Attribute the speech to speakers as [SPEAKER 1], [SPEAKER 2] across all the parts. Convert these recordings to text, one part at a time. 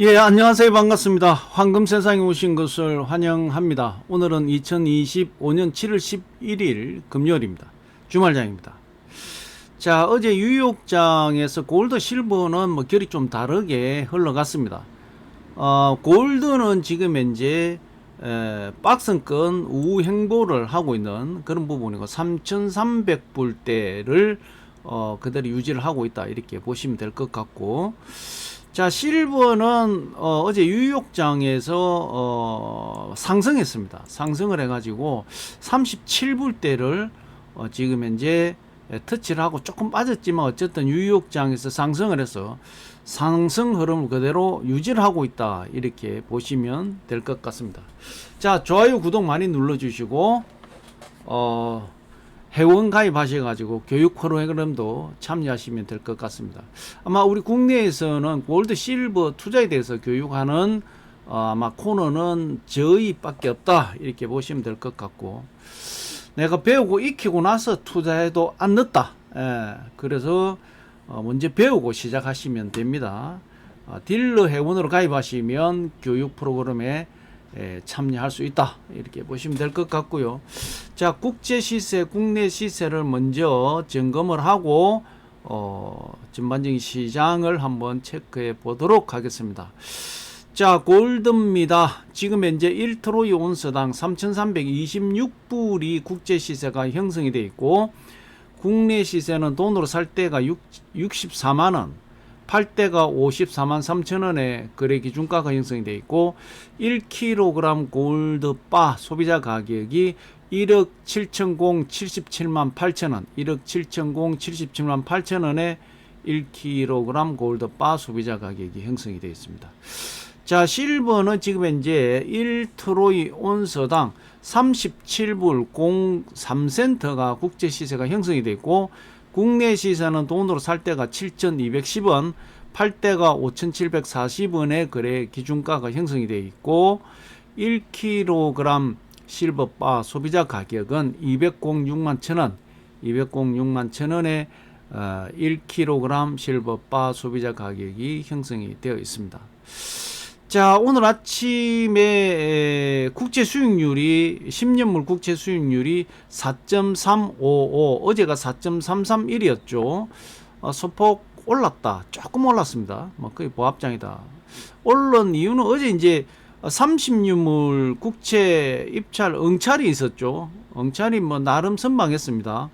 [SPEAKER 1] 예, 안녕하세요. 반갑습니다. 황금 세상에 오신 것을 환영합니다. 오늘은 2025년 7월 11일 금요일입니다. 주말장입니다. 자, 어제 뉴욕장에서 골드 실버는 뭐 결이 좀 다르게 흘러갔습니다. 어, 골드는 지금 현재 에, 박스권 우행보를 하고 있는 그런 부분이고 3,300불대를 어, 그대로 유지를 하고 있다 이렇게 보시면 될 것 같고 자 실버는 어, 어제 뉴욕장에서 어, 상승했습니다. 상승을 해가지고 37불대를 어, 지금 현재 에, 터치를 하고 조금 빠졌지만 어쨌든 뉴욕장에서 상승을 해서 상승 흐름을 그대로 유지를 하고 있다 이렇게 보시면 될 것 같습니다. 자 좋아요 구독 많이 눌러주시고 어, 회원 가입하셔가지고 교육 프로그램도 참여하시면 될 것 같습니다. 아마 우리 국내에서는 골드 실버 투자에 대해서 교육하는 어, 아마 코너는 저희밖에 없다 이렇게 보시면 될 것 같고 내가 배우고 익히고 나서 투자해도 안 늦다. 예, 그래서 어, 먼저 배우고 시작하시면 됩니다. 어, 딜러 회원으로 가입하시면 교육 프로그램에 예, 참여할 수 있다 이렇게 보시면 될 것 같고요. 자 국제 시세, 국내 시세를 먼저 점검을 하고 어, 전반적인 시장을 한번 체크해 보도록 하겠습니다. 자 골드입니다. 지금 현재 1트로이 온스당 3,326불이 국제 시세가 형성이 되어 있고 국내 시세는 돈으로 살 때가 6, 64만 원. 팔 때가 54만 3천 원의 거래 기준가가 형성이 되어 있고 1kg 골드 바 소비자 가격이 1억 7천공 77만 8천 원, 1억 7천공 77만 8천 원에 1kg 골드 바 소비자 가격이 형성이 되어 있습니다. 자, 실버는 지금 현재 1트로이 온서당 37불 03센터가 국제 시세가 형성이 되어 있고 국내 시세는 돈으로 살 때가 7,210원, 팔 때가 5,740원의 거래 기준가가 형성이 되어 있고 1kg 실버바 소비자 가격은 206만 1,000원, 206만 1,000원에 어, 1kg 실버바 소비자 가격이 형성이 되어 있습니다. 자, 오늘 아침에 국제 수익률이 10년물 국제 수익률이 4.355 어제가 4.331이었죠. 어, 소폭 올랐다. 조금 올랐습니다. 뭐 거의 보합장이다. 올른 이유는 어제 이제 30년물 국채 입찰 응찰이 있었죠. 응찰이 뭐 나름 선방했습니다.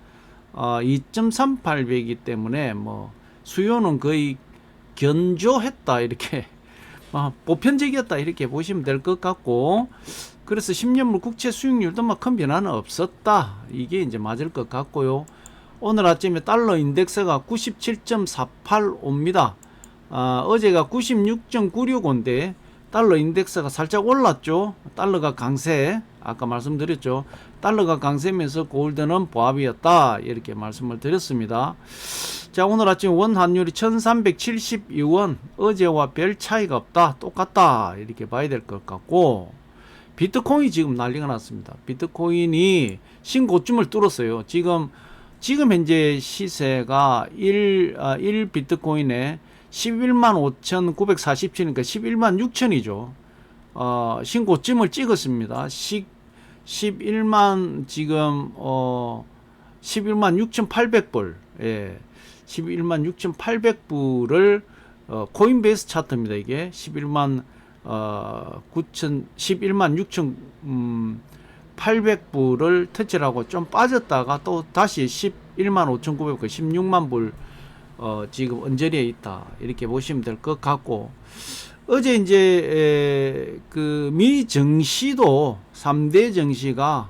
[SPEAKER 1] 어, 2.38배이기 때문에 뭐 수요는 거의 견조했다 이렇게 아, 보편적이었다 이렇게 보시면 될 것 같고 그래서 10년물 국채 수익률도 막 큰 변화는 없었다. 이게 이제 맞을 것 같고요. 오늘 아침에 달러 인덱스가 97.485입니다. 아, 어제가 96.965인데 달러 인덱스가 살짝 올랐죠. 달러가 강세 아까 말씀드렸죠. 달러가 강세면서 골드는 보합이었다. 이렇게 말씀을 드렸습니다. 자 오늘 아침 원 환율이 1372원. 어제와 별 차이가 없다. 똑같다. 이렇게 봐야 될 것 같고. 비트코인이 지금 난리가 났습니다. 비트코인이 신고점을 뚫었어요. 지금 지금 현재 시세가 1, 아, 1 비트코인에 11만 5,947이니까 11만 6천이죠. 어, 신고점을 찍었습니다. 시, 11만 지금 어 11만 6,800불 예. 11만 6,800불을 어, 코인베이스 차트입니다. 이게 11만 어, 9천 11만 6천 음, 800불을 터치하고 좀 빠졌다가 또 다시 11만 5,900불 16만 불 어, 지금 언저리에 있다. 이렇게 보시면 될 것 같고 어제 이제 그 미 정시도 3대 정시가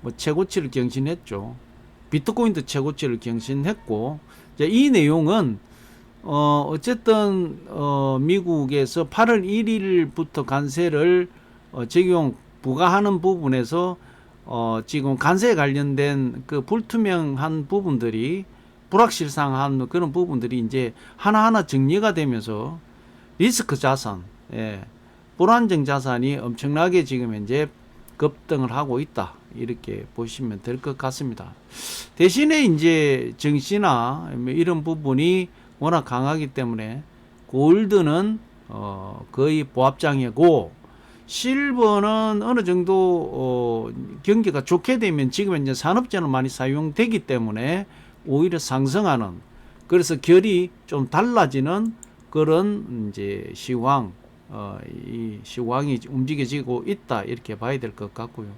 [SPEAKER 1] 뭐 최고치를 경신했죠. 비트코인도 최고치를 경신했고 자, 이 내용은 어 어쨌든 어 미국에서 8월 1일부터 관세를 어 적용 부과하는 부분에서 어 지금 관세에 관련된 그 불투명한 부분들이 불확실상한 그런 부분들이 이제 하나하나 정리가 되면서 리스크 자산, 예, 불안정 자산이 엄청나게 지금 현재 급등을 하고 있다. 이렇게 보시면 될 것 같습니다. 대신에 이제 정시나 뭐 이런 부분이 워낙 강하기 때문에 골드는 어, 거의 보합장이고 실버는 어느 정도 어, 경기가 좋게 되면 지금 이제 산업재는 많이 사용되기 때문에 오히려 상승하는 그래서 결이 좀 달라지는 그런 이제 시황 어, 이 시황이 움직여지고 있다 이렇게 봐야 될 것 같고요.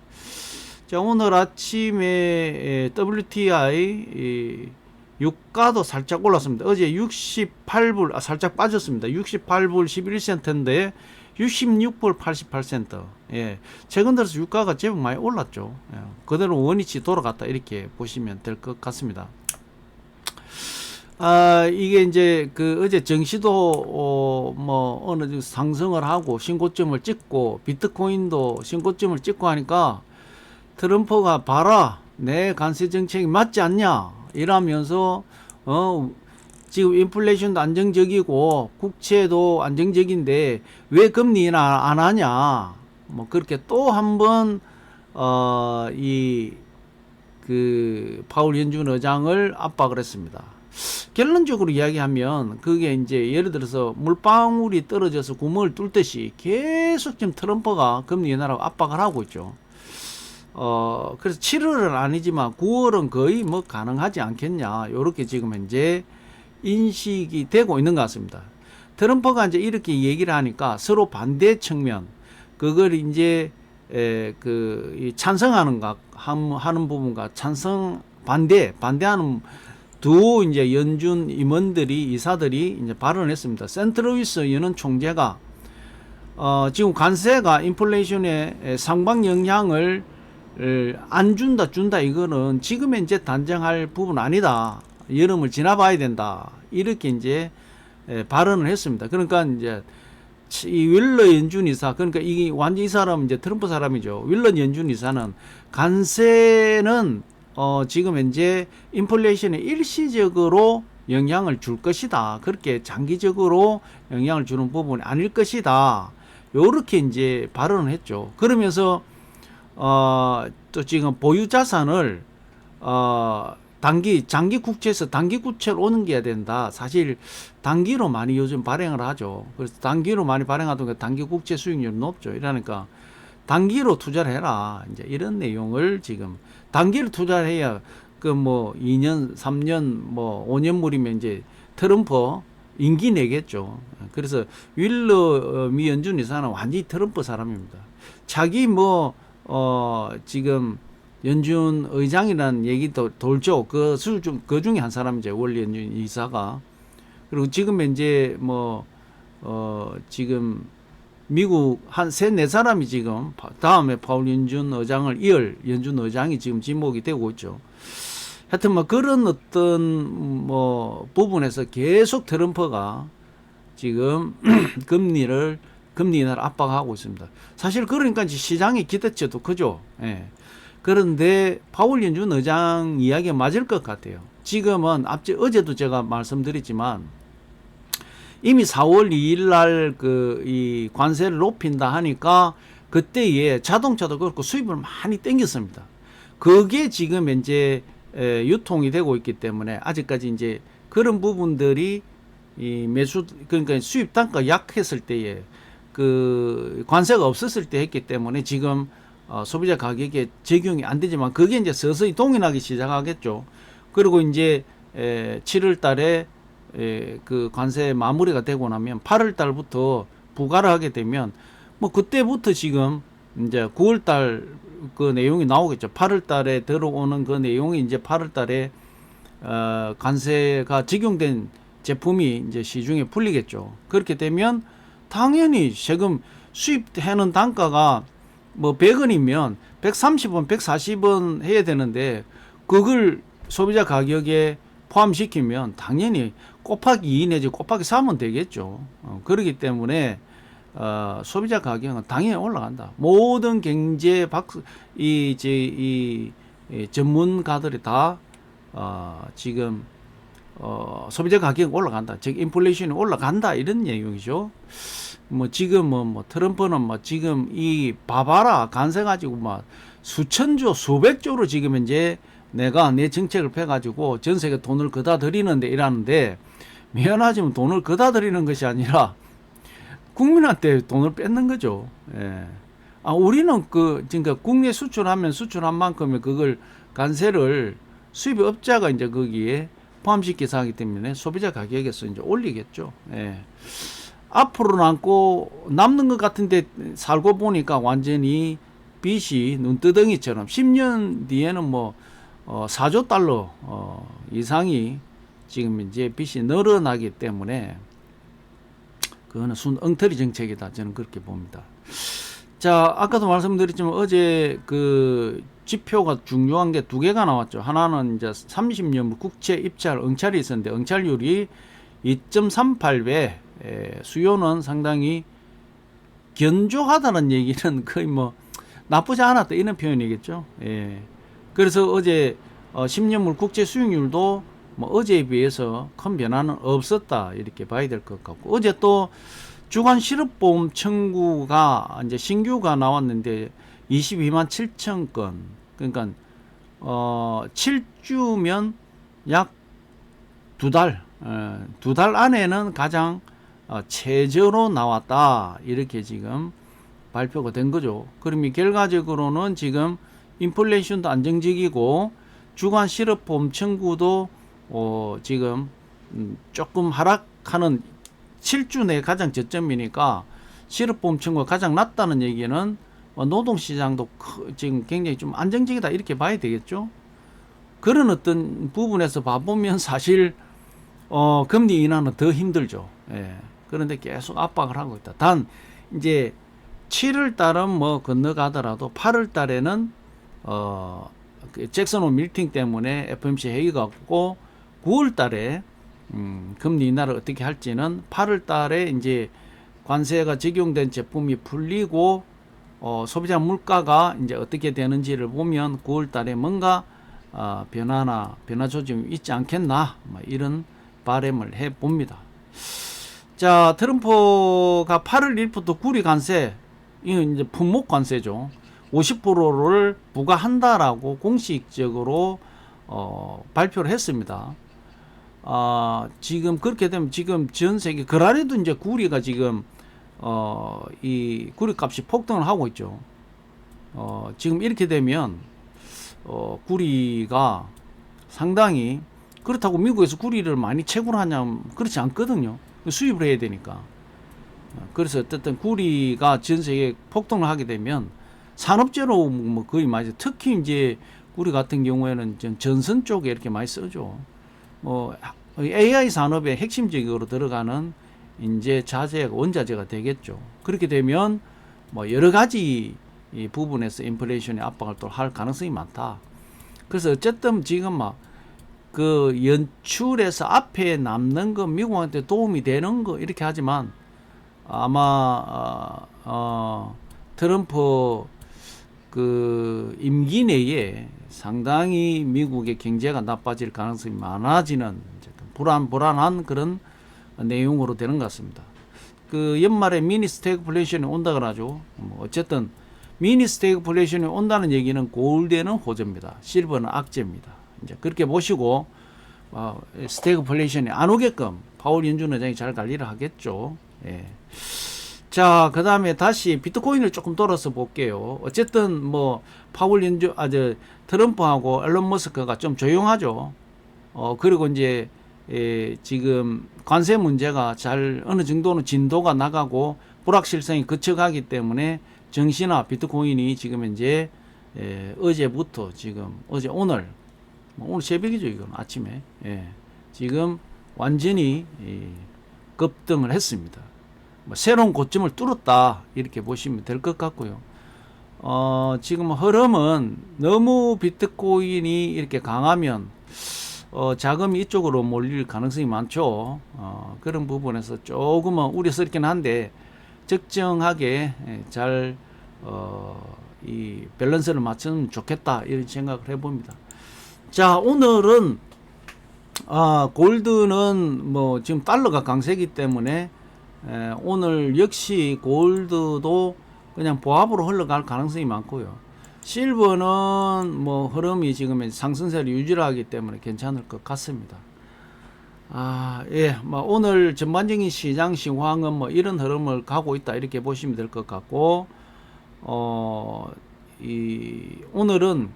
[SPEAKER 1] 자 오늘 아침에 에, WTI 이, 유가도 살짝 올랐습니다. 어제 68불 아, 살짝 빠졌습니다. 68불 11센트인데 66불 88센트. 예. 최근 들어서 유가가 제법 많이 올랐죠. 예. 그대로 원위치 돌아갔다 이렇게 보시면 될 것 같습니다. 아, 이게 이제 그 어제 정시도 어, 뭐 어느 정도 상승을 하고 신고점을 찍고 비트코인도 신고점을 찍고 하니까 트럼프가 봐라 내 관세 정책이 맞지 않냐 이러면서 어 지금 인플레이션도 안정적이고 국채도 안정적인데 왜 금리 인하 안 하냐 뭐 그렇게 또 한번 어 이 그 파울 연준 의장을 압박을 했습니다. 결론적으로 이야기하면 그게 이제 예를 들어서 물방울이 떨어져서 구멍을 뚫 듯이 계속 지금 트럼프가 금리 인하라고 압박을 하고 있죠. 어 그래서 7월은 아니지만 9월은 거의 뭐 가능하지 않겠냐 요렇게 지금 현재 인식이 되고 있는 것 같습니다. 트럼프가 이제 이렇게 얘기를 하니까 서로 반대 측면 그걸 이제 에, 그, 이 찬성하는 가 하는 부분과 찬성 반대 반대하는 두 이제 연준 임원들이 이사들이 이제 발언을 했습니다. 센트로이스 연은 총재가 어, 지금 관세가 인플레이션에 상방 영향을 안 준다 준다 이거는 지금 현재 단정할 부분 아니다. 여름을 지나봐야 된다. 이렇게 이제 발언을 했습니다. 그러니까 이제 이 윌러 연준 이사 그러니까 이게 완전 이 사람 이제 트럼프 사람이죠. 윌러 연준 이사는 관세는 어 지금 현재 인플레이션에 일시적으로 영향을 줄 것이다. 그렇게 장기적으로 영향을 주는 부분이 아닐 것이다. 요렇게 이제 발언을 했죠. 그러면서 어 또 지금 보유 자산을 어 단기 장기 국채에서 단기 국채로 오는 게 된다. 사실 단기로 많이 요즘 발행을 하죠. 그래서 단기로 많이 발행하던 게 단기 국채 수익률이 높죠. 이러니까 단기로 투자를 해라. 이제 이런 내용을 지금 단기로 투자를 해야 그 뭐 2년, 3년, 뭐 5년물이면 이제 트럼프 임기 내겠죠. 그래서 윌러 어, 미 연준 이사는 완전히 트럼프 사람입니다. 자기 뭐, 어, 지금 연준 의장이라는 얘기도 돌죠. 그 수 중 그 중에 한 사람이죠. 원리 연준 이사가. 그리고 지금 이제 뭐, 어, 지금 미국 한 세 네 사람이 지금 다음에 파울 연준 의장을 이을 연준 의장이 지금 지목이 되고 있죠. 하여튼 뭐 그런 어떤 뭐 부분에서 계속 트럼프가 지금 금리를 금리 인하를 압박하고 있습니다. 사실 그러니까 시장의 기대치도 크죠. 예. 그런데 파울 연준 의장 이야기가 맞을 것 같아요. 지금은 앞제 어제도 제가 말씀드렸지만 이미 4월 2일 날 그 이 관세를 높인다 하니까 그때에 자동차도 그렇고 수입을 많이 땡겼습니다. 그게 지금 현재 유통이 되고 있기 때문에 아직까지 이제 그런 부분들이 이 매수 그러니까 수입 단가 약했을 때에 그 관세가 없었을 때 했기 때문에 지금 어, 소비자 가격에 적용이 안 되지만 그게 이제 서서히 동인하기 시작하겠죠. 그리고 이제 에, 7월 달에 에, 그 관세 마무리가 되고 나면 8월 달부터 부과를 하게 되면 뭐 그때부터 지금 이제 9월 달그 내용이 나오겠죠. 8월 달에 들어오는 그 내용이 이제 8월 달에 어, 관세가 적용된 제품이 이제 시중에 풀리겠죠. 그렇게 되면 당연히 세금 수입하는 단가가 뭐 100원이면 130원, 140원 해야 되는데 그걸 소비자 가격에 포함시키면 당연히 곱하기 2 내지 곱하기 3은 되겠죠. 어, 그렇기 때문에 어, 소비자 가격은 당연히 올라간다. 모든 경제 박수 이 이제 이, 이 전문가들이 다 어, 지금 어, 소비자 가격 올라간다. 즉 인플레이션이 올라간다 이런 내용이죠. 뭐 지금 뭐, 뭐 트럼프는 뭐 지금 이 바바라 간세 가지고 막 수천조 수백조로 지금 이제 내가 내 정책을 펴가지고 전 세계 돈을 그다 드리는데 이라는데 미안하지만 돈을 그다 드리는 것이 아니라 국민한테 돈을 뺏는 거죠. 예. 아, 우리는 그, 그러니까 국내 수출하면 수출한 만큼의 그걸 관세를 수입업자가 이제 거기에 포함시켜서 하기 때문에 소비자 가격에서 이제 올리겠죠. 예. 앞으로 남고 남는 것 같은데 살고 보니까 완전히 빚이 눈두덩이처럼 10년 뒤에는 뭐 어, 4조 달러 어, 이상이 지금 이제 빚이 늘어나기 때문에 그거는 순 엉터리 정책이다 저는 그렇게 봅니다. 자 아까도 말씀드렸지만 어제 그 지표가 중요한 게 두 개가 나왔죠. 하나는 이제 30년 국채 입찰 응찰이 있었는데 응찰률이 2.38배 에, 수요는 상당히 견조하다는 얘기는 거의 뭐 나쁘지 않았다 이런 표현이겠죠. 예. 그래서 어제 어, 10년물 국제 수익률도 뭐 어제에 비해서 큰 변화는 없었다 이렇게 봐야 될 것 같고 어제 또 주간 실업보험 청구가 이제 신규가 나왔는데 22만 7천 건 그러니까 어 7주면 약 두 달, 어, 두달 안에는 가장 어, 최저로 나왔다 이렇게 지금 발표가 된 거죠. 그러면 결과적으로는 지금 인플레이션도 안정적이고 주간 실업보험 청구도 어, 지금 음, 조금 하락하는 7주 내 가장 저점이니까 실업보험 청구가 가장 낮다는 얘기는 어, 노동시장도 크- 지금 굉장히 좀 안정적이다 이렇게 봐야 되겠죠. 그런 어떤 부분에서 봐보면 사실 어, 금리 인하는 더 힘들죠. 예. 그런데 계속 압박을 하고 있다. 단 이제 7월 달은 뭐 건너가더라도 8월 달에는 어, 그 잭슨 호 밀팅 때문에 FMC 회의가 없고 9월 달에 음, 금리 인하를 어떻게 할지는 8월 달에 이제 관세가 적용된 제품이 풀리고 어, 소비자 물가가 이제 어떻게 되는지를 보면 9월 달에 뭔가 어, 변화나 변화 조짐이 있지 않겠나 뭐 이런 바램을 해 봅니다. 자, 트럼프가 8월 1일부터 구리 관세, 이건 이제 품목 관세죠. 50%를 부과한다라고 공식적으로 어, 발표를 했습니다. 아, 지금 그렇게 되면 지금 전 세계 그라레도 이제 구리가 지금 어, 이 구리 값이 폭등을 하고 있죠. 어, 지금 이렇게 되면 어, 구리가 상당히 그렇다고 미국에서 구리를 많이 채굴 하냐면 그렇지 않거든요. 수입을 해야 되니까. 어, 그래서 어쨌든 구리가 전 세계에 폭등을 하게 되면 산업재로 뭐 거의 많이 특히 이제 구리 같은 경우에는 전- 전선 쪽에 이렇게 많이 쓰죠. 뭐 AI 산업의 핵심적으로 들어가는 이제 자재가 원자재가 되겠죠. 그렇게 되면 뭐 여러 가지 이 부분에서 인플레이션의 압박을 또 할 가능성이 많다. 그래서 어쨌든 지금 막 그 연출에서 앞에 남는 거 미국한테 도움이 되는 거 이렇게 하지만 아마 어, 어, 트럼프 그 임기 내에 상당히 미국의 경제가 나빠질 가능성이 많아지는 불안 불안한 그런 내용으로 되는 것 같습니다. 그 연말에 미니 스태그플레이션이 온다 그러죠. 뭐 어쨌든 미니 스태그플레이션이 온다는 얘기는 골드에는 호재입니다. 실버는 악재입니다. 이제 그렇게 보시고 어, 스태그플레이션이 안 오게끔 파월 연준 의장이 잘 관리를 하겠죠. 예. 자, 그 다음에 다시 비트코인을 조금 돌아서 볼게요. 어쨌든 뭐 파월 연준, 아, 저 트럼프하고 앨런 머스크가 좀 조용하죠. 어, 그리고 이제 예, 지금 관세 문제가 잘 어느 정도는 진도가 나가고 불확실성이 그쳐가기 때문에 정시나 비트코인이 지금 이제 예, 어제부터 지금 어제 오늘 뭐 오늘 새벽이죠 이건 아침에 예, 지금 완전히 이, 급등을 했습니다. 뭐 새로운 고점을 뚫었다 이렇게 보시면 될 것 같고요. 어, 지금 흐름은 너무 비트코인이 이렇게 강하면 어, 자금이 이쪽으로 몰릴 가능성이 많죠. 어, 그런 부분에서 조금은 우려스럽긴 한데 적정하게 예, 잘 어, 이 밸런스를 맞추면 좋겠다 이런 생각을 해봅니다. 자 오늘은 아 골드는 뭐 지금 달러가 강세기 때문에 에, 오늘 역시 골드도 그냥 보합으로 흘러갈 가능성이 많고요. 실버는 뭐 흐름이 지금 상승세를 유지하기 때문에 괜찮을 것 같습니다. 아, 예, 뭐 오늘 전반적인 시장 상황은 뭐 이런 흐름을 가고 있다 이렇게 보시면 될 것 같고, 어, 이 오늘은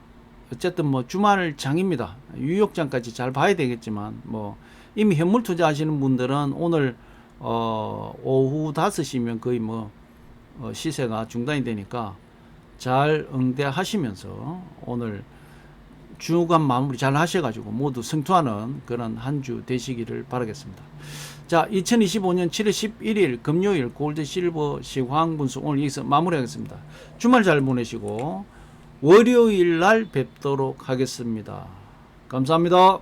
[SPEAKER 1] 어쨌든 뭐 주말 장입니다. 유역장까지 잘 봐야 되겠지만 뭐 이미 현물 투자하시는 분들은 오늘 어 오후 5시면 거의 뭐 어, 시세가 중단이 되니까 잘 응대하시면서 오늘 주간 마무리 잘 하셔가지고 모두 승투하는 그런 한 주 되시기를 바라겠습니다. 자, 2025년 7월 11일 금요일 골드 실버 시황 분석 오늘 여기서 마무리하겠습니다. 주말 잘 보내시고 월요일 날 뵙도록 하겠습니다. 감사합니다.